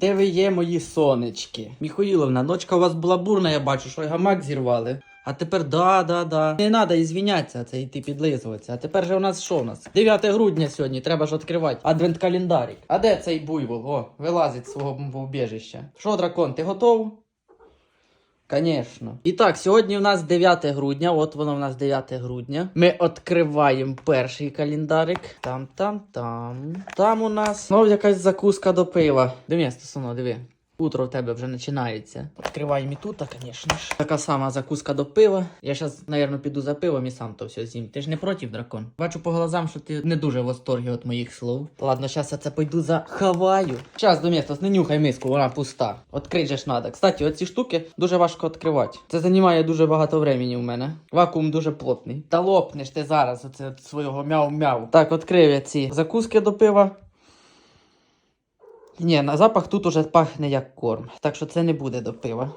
Де ви є, мої сонечки? Міхоїловна, ночка у вас була бурна, я бачу, що й гамак зірвали. А тепер да, да, да. Не треба ізвінятися, це йти підлизуватися. А тепер же у нас що у нас? 9 грудня сьогодні, треба ж відкривати. Адвент календарик. А де цей буйвол? О, вилазить з свого бомбоубіжища. Що, дракон, ти готов? Конечно. І так, сьогодні у нас 9 грудня, от воно у нас 9 грудня. Ми відкриваємо перший календарик. Там, там, там. Там у нас знов якась закуска до пива. Диви, стосовно, диви. Утро в тебе вже починається. Відкриваємо і тут, звісно ж. Така сама закуска до пива. Я зараз, мабуть, піду за пивом і сам то все з'їм. Ти ж не проти, дракон? Бачу по глазам, що ти не дуже в восторгі від моїх слов. Ладно, зараз я це пойду за хаваю. Час до міста, не нюхай миску, вона пуста. Открить же ж надо. Кстати, оці штуки дуже важко відкривати. Це займає дуже багато времени у мене. Вакуум дуже плотний. Та лопнеш ти зараз оце от свого мяу-мяу. Так, відкрив я ці закуски до пива. Ні, на запах тут уже пахне як корм, так що це не буде до пива.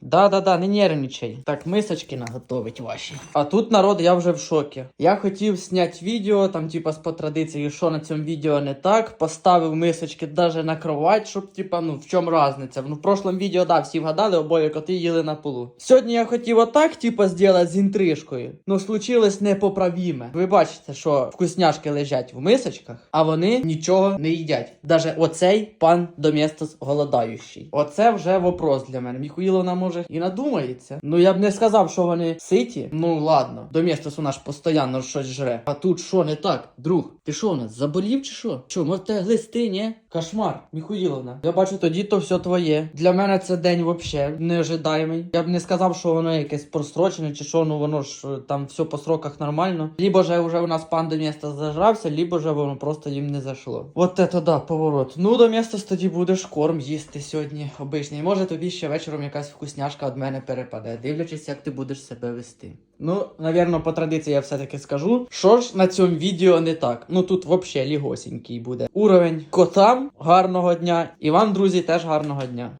Да-да-да, не нервничай. Так, мисочки наготовить ваші. А тут народ, я вже в шокі. Я хотів зняти відео, там, типа, по традиції, що на цьому відео не так. Поставив мисочки даже на кровать, щоб, типа, ну в чому різниця. Ну, в прошлом відео, да, всі вгадали, обоє коти їли на полу. Сьогодні я хотів отак, типа, зробити з інтрижкою. Ну, случилось непоправіме. Ви бачите, що вкусняшки лежать в мисочках, а вони нічого не їдять. Даже оцей пан Доместос голодаючий. Оце вже вопрос для мене. Міхуїловна може і надумається. Ну я б не сказав, що вони ситі. Ну ладно, Доместос у нас постійно щось жре. А тут що не так, друг? Ти що у нас заболів чи що? Що, може те глисти, ні? Кошмар, Міхуїловна. Я бачу, тоді то все твоє. Для мене це день вообще неожидаємий. Я б не сказав, що воно якесь просрочене, чи що, ну воно ж е, там все по сроках нормально. Лібо же вже у нас пан Доместос зажрався, лібо же воно просто їм не зашло. От це да, поворот. Ну, Доместос тоді будеш корм їсти сьогодні обичний. Може тобі ще вечором якась вкусняшка від мене перепаде, дивлячись, як ти будеш себе вести. Ну, навірно, по традиції я все-таки скажу, що ж на цьому відео не так. Ну тут взагалі лігосінький буде. Уровень котам гарного дня. І вам, друзі, теж гарного дня.